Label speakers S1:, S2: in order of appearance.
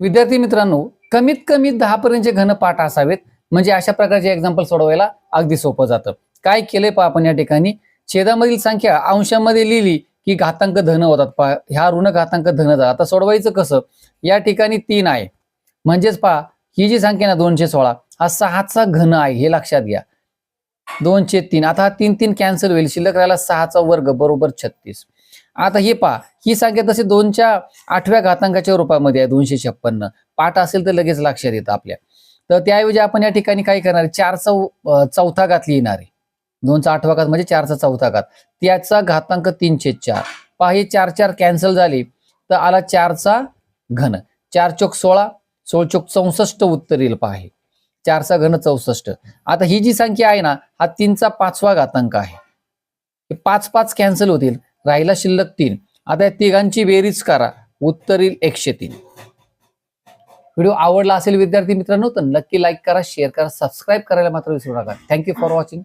S1: विद्यार्थी मित्रांनो कमीत कमी दहा पर्यंतचे घनपाठ असावेत म्हणजे अशा प्रकारचे एक्झाम्पल सोडवायला अगदी सोपं जातं. काय केलंय पहा आपण या ठिकाणी? छेदामधील संख्या अंशामध्ये लिहिली की घातांक धन होतात. पहा ह्या ऋण घातांक धन जातात. आता सोडवायचं कसं? या ठिकाणी तीन आहे. म्हणजेच पहा ही जी संख्या ना दोनशे सोळा हा सहाचा घन आहे हे लक्षात घ्या. दोनशे तीन. आता हा तीन तीन कॅन्सल होईल. शिल्लक राहिला सहाचा वर्ग बरोबर छत्तीस. आता हे पहा ही संख्या तशी दोनच्या आठव्या घातांकाच्या रूपामध्ये आहे दोनशे छप्पन्न. पाठ असेल तर लगेच लक्षात येतं आपल्या. तर त्याऐवजी आपण या ठिकाणी काय करणार चारचा चौथा घात लिहिणार आहे. दोनचा आठवा घात म्हणजे चारचा चौथा घात. त्याचा घातांक तीनशे चार. पहा हे चार चार कॅन्सल झाले तर आला चारचा घन. चार चोक सोळा सोळ चोक चौसष्ट उत्तर येईल पहा चारचा घन चौसष्ट. आता ही जी संख्या आहे ना हा तीनचा पाचवा घातांक आहे. पाच पाच कॅन्सल होतील राहिला शिल्लक तीन. आता या तिघांची बेरीज करा उत्तरील एकशे तीन. व्हिडिओ आवडला असेल विद्यार्थी मित्रांनो तर नक्की लाईक करा शेअर करा सबस्क्राईब करायला मात्र विसरू नका. Thank you for watching